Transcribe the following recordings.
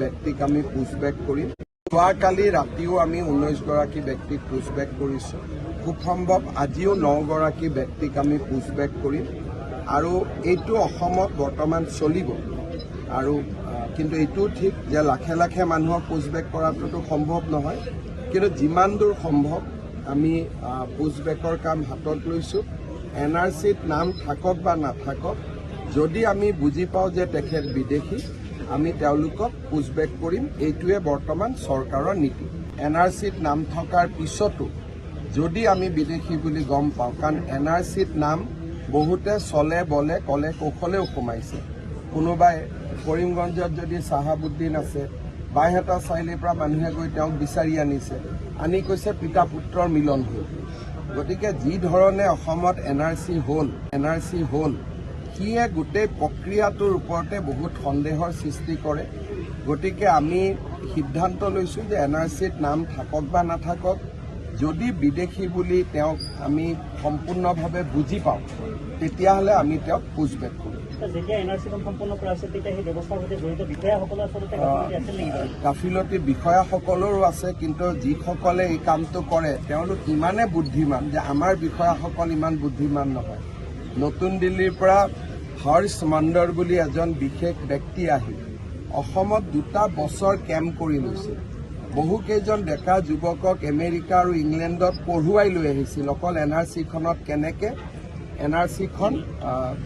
ব্যক্তিক আমি পুছবেক কৰিম। যোৱাকালি ৰাতিও আমি ঊনৈছগৰাকী ব্যক্তিক পুছবেক কৰিছোঁ। খুব সম্ভৱ আজিও নগৰাকী ব্যক্তিক আমি পুছবেক কৰিম। আৰু এইটো অসমত বৰ্তমান চলিব। আৰু কিন্তু এইটোও ঠিক যে লাখে লাখে মানুহক পুছবেক কৰাটোতো সম্ভৱ নহয়। কিন্তু যিমান দূৰ সম্ভৱ আমি পুছবেকৰ কাম হাতত লৈছোঁ। এন আৰ চিত নাম থাকক বা নাথাকক যদি আমি বুজি পাওঁ যে তেখেত বিদেশী আমি তেওঁলোকক পুছবেক কৰিম এইটোৱে বৰ্তমান চৰকাৰৰ নীতি। এন আৰ চিত নাম থকাৰ পিছতো যদি আমি বিদেশী বুলি গম পাওঁ কাৰণ এন আৰ চিত নাম বহুতে চলে বলে কলে কৌশলেও সোমাইছে। কোনোবাই কৰিমগঞ্জত যদি চাহাবুদ্দিন আছে বাইহেটা চাৰিআলিৰ পৰা মানুহে গৈ তেওঁক বিচাৰি আনিছে আনি কৈছে পিতা পুত্ৰৰ মিলন হ'ল। গতিকে যি ধৰণে অসমত এন আৰ চি হ'ল এন আৰ চি হ'ল সিয়ে গোটেই প্ৰক্ৰিয়াটোৰ ওপৰতে বহুত সন্দেহৰ সৃষ্টি কৰে। গতিকে আমি সিদ্ধান্ত লৈছোঁ যে এন আৰ চিত নাম থাকক বা নাথাকক যদি বিদেশী বুলি তেওঁক আমি সম্পূৰ্ণভাৱে বুজি পাওঁ তেতিয়াহ'লে আমি তেওঁক সম্পন্ন কৰা? গাফিলতি বিষয়াসকলৰো আছে কিন্তু যিসকলে এই কামটো কৰে তেওঁলোক ইমানে বুদ্ধিমান যে আমাৰ বিষয়াসকল ইমান বুদ্ধিমান নহয়। নতুন দিল্লীৰ পৰা হৰ্ষ মণ্ডৰ বুলি এজন বিশেষ ব্যক্তি আহি অসমত দুটা বছৰ কেম্প কৰি লৈছে। বহুকেইজন ডেকা যুৱকক আমেৰিকা আৰু ইংলেণ্ডত পঢ়ুৱাই লৈ আহিছিল। অকল এন আৰ চিখনত কেনেকে এন আৰ চিখন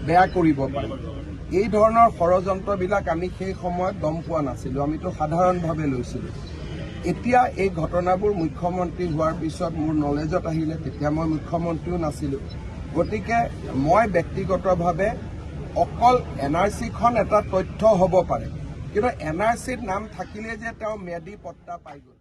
বেয়া কৰিব পাৰি। এই ধৰণৰ ষড়যন্ত্ৰবিলাক আমি সেই সময়ত গম পোৱা নাছিলোঁ। আমিতো সাধাৰণভাৱে লৈছিলোঁ। এতিয়া এই ঘটনাবোৰ মুখ্যমন্ত্ৰী হোৱাৰ পিছত মোৰ নলেজত আহিলে তেতিয়া মই মুখ্যমন্ত্ৰীও নাছিলোঁ। গতিকে মই ব্যক্তিগতভাৱে অকল এন আৰ চিখন এটা তথ্য হ'ব পাৰে। কিন্তু এন আৰ চিত নাম থাকিলে যে তেওঁ ম্যাদী পট্টা পাই গ'ল।